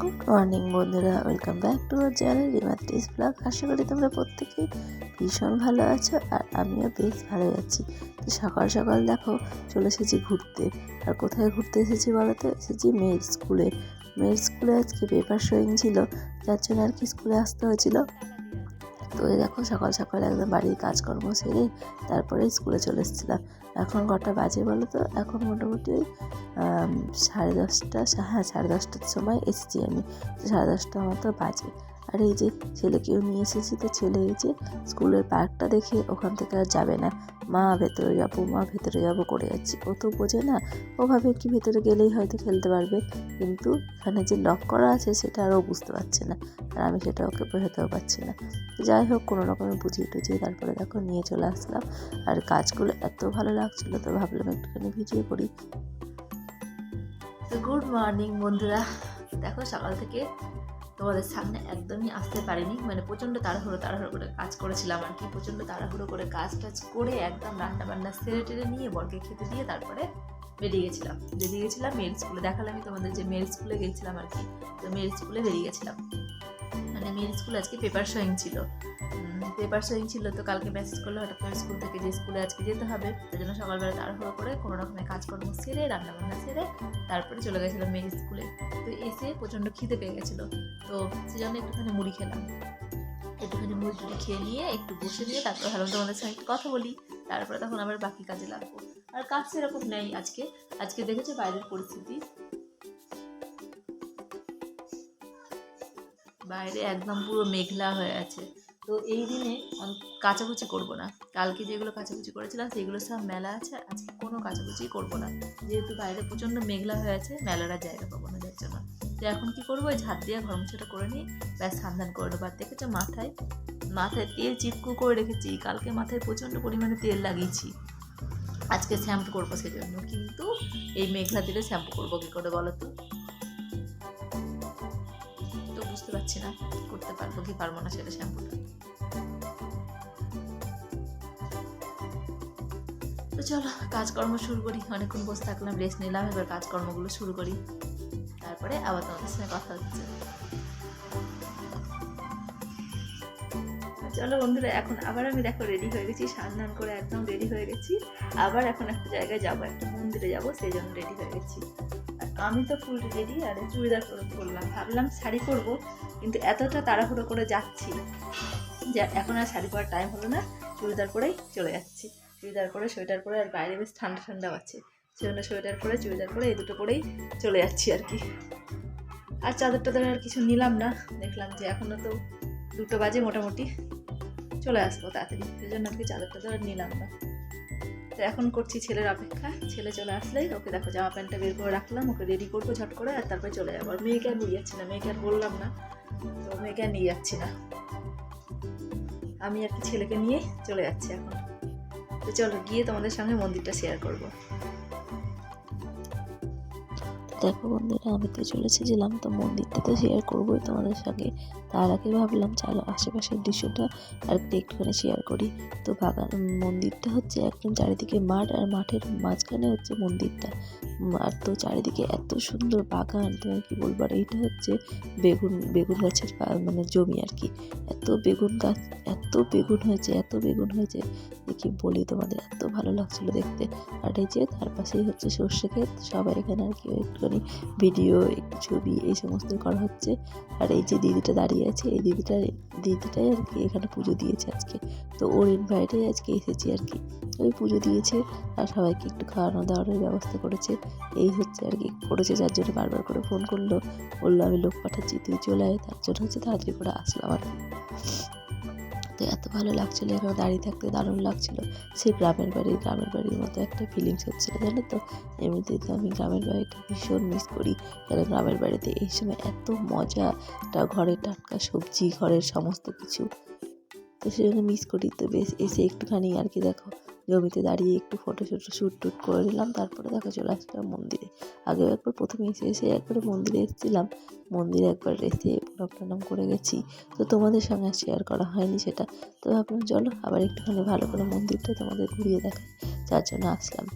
Good morning বন্ধুরা welcome back to our channel রিমাত্রিস blog আশা করি তোমরা প্রত্যেকেই ভীষণ ভালো আছো আর আমিও বেশ ভালো আছি। তো সকাল সকাল দেখো, চলে এসেছি ঘুরতে। আর কোথায় ঘুরতে এসেছি বলো তো এসেছি মেয়ের স্কুলে। মেয়ের স্কুলে আজকে পেপার শোয়িং ছিল, যার জন্য আর কি স্কুলে আসতে হয়েছিল। তো দেখো সকাল সকাল একদম বাড়ির কাজকর্ম সেরে তারপরে স্কুলে চলে এসেছিলাম। এখন কটা বাজে বলো তো? এখন মোটামুটি সাড়ে দশটা হ্যাঁ সাড়ে দশটার সময় এসেছি আমি। তো সাড়ে দশটা মতো বাজে। আর এই যে ছেলেকেও নিয়ে এসেছি তো ছেলে এই যে স্কুলের পার্কটা দেখে ওখান থেকে আর যাবে না। মা ভেতরে যাব, মা ভেতরে যাব করে যাচ্ছি। ও তো বোঝে না, ও ভাবে কি ভেতরে গেলেই হয়তো খেলতে পারবে। কিন্তু এখানে যে লক করা আছে সেটা আরও বুঝতে পারছে না আর আমি সেটা ওকে বোঝাতেও পারছি না। যাই হোক, কোনো রকমে বুঝিয়ে টুঝিয়ে তারপরে দেখো নিয়ে চলে আসলাম। আর কাজগুলো এত ভালো লাগছিল তো ভাবলাম একটুখানি ভিডিও করি। গুড মর্নিং বন্ধুরা। দেখো সকাল থেকে তোমাদের সামনে একদমই আসতে পারিনি। মানে প্রচণ্ড তাড়াহুড়ো তাড়াহুড়ো করে কাজ করেছিলাম আর কি। প্রচণ্ড তাড়াহুড়ো করে কাজ টাজ করে একদম রান্না বান্না সেরে টেরে নিয়ে বরকে খেতে দিয়ে তারপরে বেরিয়ে গেছিলাম। বেরিয়ে গেছিলাম মেয়ের স্কুলে দেখালাম তোমাদের যে মেয়ের স্কুলে গেছিলাম আর কি। তো মেয়ের স্কুলে বেরিয়ে গেছিলাম। মানে মেয়ের স্কুল আজকে পেপার শোয়িং ছিল। পেপার শোয়িং ছিল তো কালকে মেসেজ করল, হঠাৎ করে স্কুল থেকে যে স্কুলে আজকে যেতে হবে, তার জন্য সকালবেলা তাড়াহুড়ো করে কোনো রকমের কাজকর্ম সেরে, রান্নাবান্না সেরে তারপরে চলে গেছিলাম মেয়ের স্কুলে তো এসে প্রচণ্ড খিদে পেয়ে গেছিল। তো সেজন্য একটুখানি মুড়ি খেলাম। একটুখানি মুড়ি টুড়ি খেয়ে নিয়ে একটু বসে নিয়ে তারপর ভাবলাম তোমাদের সঙ্গে একটু কথা বলি। তারপরে তখন আবার বাকি কাজে লাগবো। আর কাজ সেরকম নেই আজকে। আজকে দেখেছ বাইরের পরিস্থিতি? বাইরে একদম পুরো মেঘলা হয়ে আছে। তো এই দিনে কাচাকুচি করব না। কালকে যেগুলো কাচাকুচি করেছিলাম, সেগুলো সব মেলা আছে। আজকে কোনো কাচাকুচি করব না। যেহেতু বাইরে প্রচণ্ড মেঘলা হয়ে আছে, মেলার জায়গা পাবো না যার জন্য। তো এখন কি করব? ওই ঝাঁট দিয়ে ঘর মুছাটা করে নিই ব্যাস সান্ধান করে নেব। আর দেখেছ মাথায়? মাথায় তেল চিপকু করে রেখেছি। কালকে মাথায় প্রচণ্ড পরিমাণে তেল লাগিয়েছি। আজকে শ্যাম্পু করব সেজন্য। কিন্তু এই মেঘলা দিলে শ্যাম্পু করব কী করে বলো তো? বুঝতে পারছি না করতে পারব, কি পারব না সেটা শ্যাম্পুটা। তো চলো, কাজকর্ম শুরু করি। অনেকক্ষণ বসে থাকলাম রেস্ট নিলাম, এবার কাজকর্মগুলো শুরু করি। তারপরে আবার তোমাদের সঙ্গে কথা হচ্ছে। চলো বন্ধুরা, এখন আবার আমি দেখো রেডি হয়ে গেছি, স্নান করে একদম রেডি হয়ে গেছি। আবার এখন একটা জায়গায় যাব, একটা মন্দিরে যাব, সেই জন্য রেডি হয়ে গেছি। আমি তো ফুল রেডি আর চুড়িদার পরে করলাম ভাবলাম শাড়ি পরবো, কিন্তু এতটা তাড়াহুড়ো করে যাচ্ছি যে এখন আর শাড়ি পরার টাইম হলো না, চুড়িদার পরেই চলে যাচ্ছি। চুড়িদার পরে, সোয়েটার পরে আর বাইরে বেশ ঠান্ডা ঠান্ডা আছে। সেজন্য সোয়েটার পরে, চুড়িদার পরে এই দুটো পরেই চলে যাচ্ছি আর কি। আর চাদর টাদর আর কিছু নিলাম না, দেখলাম যে এখনও তো দুটো বাজে মোটামুটি, চলে আসব তাড়াতাড়ি। সেই জন্য আর কি চাদর টাদর আর নিলাম না। তো এখন করছি ছেলের অপেক্ষা। ছেলে চলে আসলে ওকে দেখো জামা প্যান্টটা বের করে রাখলাম, ওকে রেডি করব ঝট করে, আর তারপরে চলে যাব। আর মেয়েকে আর নিয়ে যাচ্ছি না, মেয়েকে আর বললাম না। তো মেয়েকে আর নিয়ে যাচ্ছি না। আমি আর কি ছেলেকে নিয়ে চলে যাচ্ছি এখন। তো চলো গিয়ে তোমাদের সঙ্গে মন্দিরটা শেয়ার করব। দেখো বন্ধুরা, আমি তো চলে এসেছিলাম, তো মন্দিরটা তো শেয়ার করবোই তোমাদের সঙ্গে। তার আগে ভাবলাম, চলো আশেপাশের দৃশ্যটা আর একটু একটুখানি শেয়ার করি। তো বাগান মন্দিরটা হচ্ছে একদম চারিদিকে মাঠ, আর মাঠের মাঝখানে হচ্ছে মন্দিরটা। আর তো চারিদিকে এত সুন্দর বাগান, তোমার কি বলব? আর এইটা হচ্ছে বেগুন বেগুন গাছের মানে জমি আর কি। এত বেগুন গাছ, এত বেগুন হয়েছে, এত বেগুন হয়েছে। দেখি বলি তোমাদের, এত ভালো লাগছিল দেখতে। আর এই যে তার পাশেই হচ্ছে সর্ষে ক্ষেত, সবাই এখানে আর কি একটুখানি ভিডিও, ছবি এই সমস্ত করা হচ্ছে। আর এই যে দিদিটা দাঁড়িয়ে আছে, এই দিদিটা, দিদিটাই আর কি এখানে পুজো দিয়েছে আজকে। তো ওর ইনভাইটে আজকে এসেছি আর কি। ওই পুজো দিয়েছে আর সবাইকে একটু খাওয়ানো দাওয়ানোর ব্যবস্থা করেছে। এই হচ্ছে আর কি, করেছে যার জন্য বারবার করে ফোন করল। বলল, আমি লোক পাঠাচ্ছি, তুই চলে আয়। তার জন্য হচ্ছে তাড়াতাড়ি করে আসলাম আর তো এত ভালো লাগছিল এখানে দাঁড়িয়ে থাকতে দারুণ লাগছিল। সেই গ্রামের বাড়ি, গ্রামের বাড়ির মতো একটা ফিলিংস হচ্ছিল, জানো তো? এমনিতেই তো আমি গ্রামের বাড়িটা ভীষণ মিস করি, কেন গ্রামের বাড়িতে এই সময় এত মজা ঘরে টাটকা সবজি, ঘরের সমস্ত কিছু। তো সেজন্য মিস করি, তো বেশ, এসে একটুখানি আর কি দেখো জমিতে দাঁড়িয়ে একটু ফটো শটো শ্যুট টুট করে নিলাম, তারপরে দেখো চলে আসলাম মন্দিরে। আগেও একবার প্রথমে এসে এসে একবারে মন্দিরে এসেছিলাম। মন্দিরে একবার এসে প্রণাম করে গেছি। তো তোমাদের সঙ্গে শেয়ার করা হয়নি সেটা। তো ভাবলাম, চলো আবার একটুখানি ভালো করে মন্দিরটা তোমাদের ঘুরিয়ে দেখাই। যার জন্য আসলাম।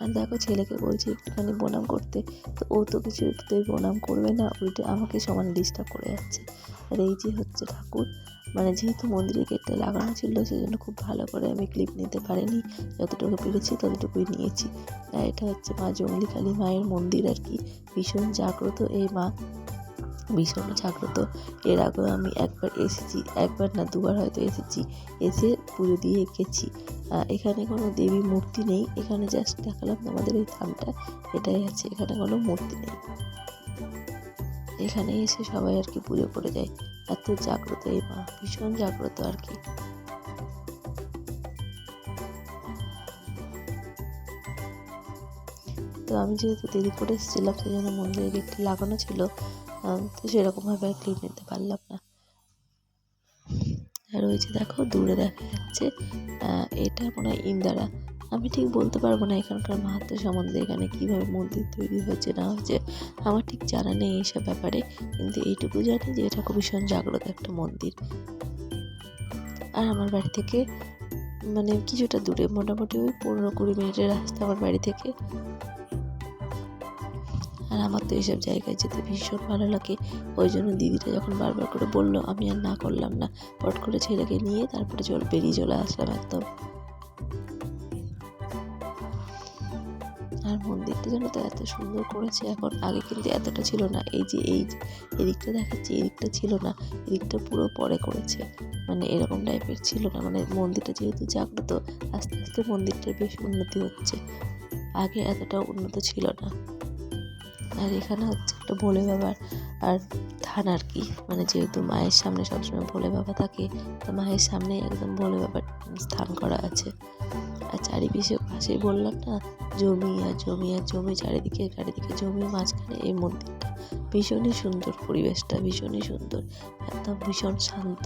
আর দেখো ছেলেকে বলছি একটুখানি প্রণাম করতে। তো ও তো কিছু একটুই প্রণাম করবে না, উল্টে আমাকে সমান ডিস্টার্ব করে যাচ্ছে। আর এই যে হচ্ছে ঠাকুর। মানে যেহেতু মন্দিরের গেটটা লাগানো ছিল সেজন্য খুব ভালো করে আমি ক্লিপ নিতে পারিনি। যতটুকু পেরেছি ততটুকুই নিয়েছি। আর এটা হচ্ছে মা জঙ্গলি কালী মায়ের মন্দির আর কি। ভীষণ জাগ্রত এই মা। ভীষণ জাগ্রত। এর আগেও আমি একবার এসেছি একবার না দুবার হয়তো এসেছি। এসে পুজো দিয়ে আহ, এখানে কোনো দেবী মূর্তি নেই। এখানে জাস্ট দেখালাম আমাদের এই থামটা। এটাই আছে এখানে কোনো মূর্তি নেই। এখানে এসে সবাই আর কি পুজো করে যায়। এত জাগ্রত, এই মা, ভীষণ জাগ্রত আর কি। তো আমি যেহেতু দেরি করে এসেছিলাম, সেই জন্য মন্দিরের গেটটা লাগানো ছিল তো সেরকমভাবে আর ক্লিপ নিতে পারলাম না। আর যে দেখো, দূরে দেখা যাচ্ছে এটা মনে হয় ইন্দারা। আমি ঠিক বলতে পারব না এখানকার মাহাত্ম্য সম্বন্ধে, এখানে কীভাবে মন্দির তৈরি হয়েছে, না হয়েছে। আমার ঠিক জানা নেই এইসব ব্যাপারে, কিন্তু এইটুকু জানি যে এটা খুব ভীষণ জাগ্রত একটা মন্দির। আর আমার বাড়ি থেকে মানে কিছুটা দূরে, মোটামুটি ওই পনেরো কুড়ি মিনিটের রাস্তা আমার বাড়ি থেকে। আর আমার তো এইসব জায়গায় যেতে ভীষণ ভালো লাগে। ওই জন্য দিদিটা যখন বারবার করে বলল, আমি আর না করলাম না। পট করে ছেলেকে নিয়ে তারপরে চল, বেরিয়ে চলে আসলাম একদম। যেন তো এত সুন্দর করেছে, এখন আগে কিন্তু এতটা ছিল না। এই যে, এই এদিকটা দেখাচ্ছে, এদিকটা ছিল না, এদিকটা পুরো পরে করেছে। মানে এরকম টাইপের ছিল না। মানে মন্দিরটা যেহেতু জাগ্রত, আস্তে আস্তে মন্দিরটার বেশ উন্নতি হচ্ছে। আগে এতটা উন্নত ছিল না। আর এখানে হচ্ছে একটা ভোলে বাবার আর থান আর কি। মানে যেহেতু মায়ের সামনে সবসময় ভোলে বাবা থাকে, তো মায়ের সামনে একদম ভোলে বাবার স্থান করা আছে। আর চারিপাশে পাশেই বললাম না, জমি আর জমি আর জমি, চারিদিকে চারিদিকে জমির মাঝখানে এই মন্দিরটা। ভীষণই সুন্দর পরিবেশটা, ভীষণই সুন্দর। একদম ভীষণ শান্ত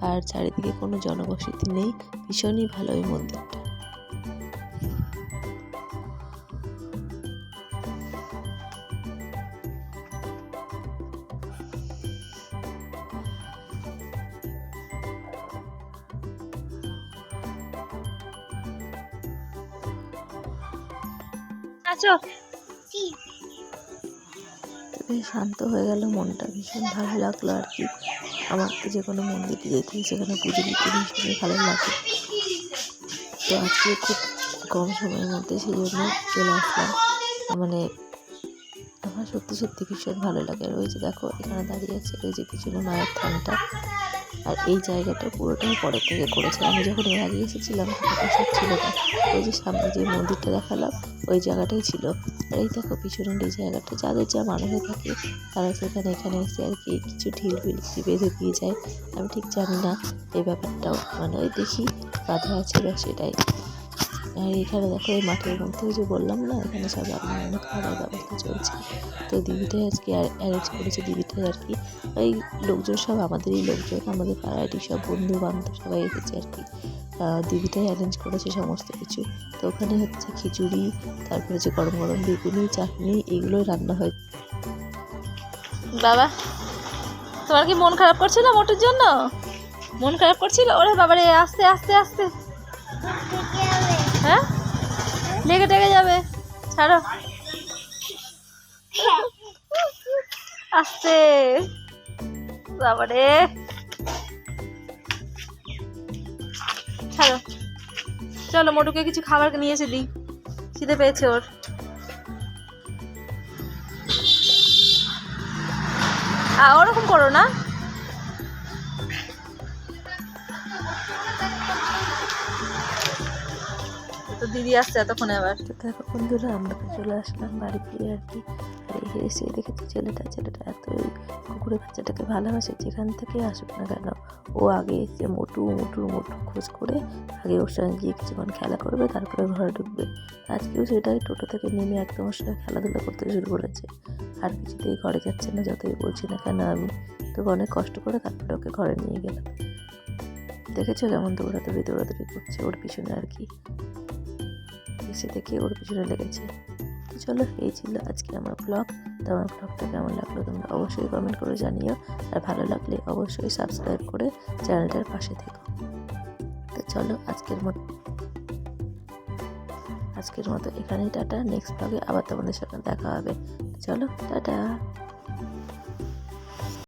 আর চারিদিকে কোনো জনবসতি নেই। ভীষণই ভালো এই মন্দিরটা। আছো? বেশ শান্ত হয়ে গেল মনটা ভীষণ ভালো লাগল আর কি। আমার তো যে কোনো মন্দিরে যেতে সেখানে পুজো দিতে ভীষণই ভালো লাগে। তো আজকে খুব কম সময়ের মধ্যে সেই জন্য চলে আসলাম। মানে আমার সত্যি সত্যি ভীষণ ভালো লাগে। আর ওই যে দেখো এখানে দাঁড়িয়ে আছে ওই যে পিছনে মায়ের থানটা। আর এই জায়গাটা পুরোটাই পরের থেকে করেছে আমি যখন এর আগে এসেছিলাম, তখন সব ছিল না। ওই যে সামনে যে মন্দিরটা দেখালাম, ওই জায়গাটাই ছিল। আর এই দেখো পিছনের এই জায়গাটা, যাদের যা মানুষে থাকে, তারা সেখানে এখানে এসে আর কি কিছু ঢিল ফিল বেঁধে দিয়ে যায়। আমি ঠিক জানি না এই ব্যাপারটাও। মানে ওই দেখি, বাধা আছে বা সেটাই। আর এখানে দেখো এই মাঠের মধ্যে যে বললাম না, এখানে সব রান্না বান্না ব্যবস্থা চলছে। তো দিদিটাই আজকে অ্যারেঞ্জ করেছে দিদিটাই আর কি। ওই লোকজন সব আমাদেরই লোকজন, আমাদের পাড়ারই সব বন্ধু বান্ধব সবাই এসেছে আর কি। দিদিটাই অ্যারেঞ্জ করেছে সমস্ত কিছু। তো ওখানে হচ্ছে খিচুড়ি, তারপরে যে গরম গরম বেগুনি, চাটনি এগুলোই রান্না হয়। বাবা, তোমার কি মন খারাপ করছিল মোটুর জন্য? মন খারাপ করছিল? ওরে বাবারে, আস্তে আস্তে আস্তে। হ্যাঁ? লেগে টেগে যাবে। ছাড়ো। আস্তে বাবারে। ছাড়ো। চলো, মোটুকে কিছু খাবার নিয়ে এসে খিদে পেয়েছে ওর। ওরকম করো না। দিদি আসছে এতক্ষণে আবার। তো বন্ধুরা, আমরা তো চলে আসলাম বাড়ি ফিরে আর কি। এসে দেখে তো ছেলেটা ছেলেটা এত কুকুরের বাচ্চাটাকে ভালোবাসে, যেখান থেকে আসুক না কেন, ও আগে এসে মোটু মোটু মোটু খোঁজ করে আগে ওর সঙ্গে গিয়ে কিছুক্ষণ খেলা করবে, তারপরে ঘরে ঢুকবে। আজকেও সেটাই টোটো থেকে নেমে একদম ওর সঙ্গে খেলাধুলা করতে শুরু করেছে। আর কিছুতেই ঘরে যাচ্ছে না, যতই বলছি না কেন আমি। তবে অনেক কষ্ট করে তারপরে ওকে ঘরে নিয়ে গেলাম। দেখেছ কেমন দৌড়াদৌড়ি দৌড়াদৌড়ি করছে ওর পিছনে আর কি। এসে দেখে ওর পিছনে লেগেছে। তো চলো, এই ছিল আজকে আমার ব্লগ তো আমার ব্লগটা কেমন লাগল তোমরা অবশ্যই কমেন্ট করে জানিও। আর ভালো লাগলে অবশ্যই সাবস্ক্রাইব করে চ্যানেলটার পাশে থেকো। তো চলো, আজকের মতো আজকের মতো এখানেই টাটা। নেক্সট ব্লগে আবার তোমাদের সাথে দেখা হবে। চলো, টাটা।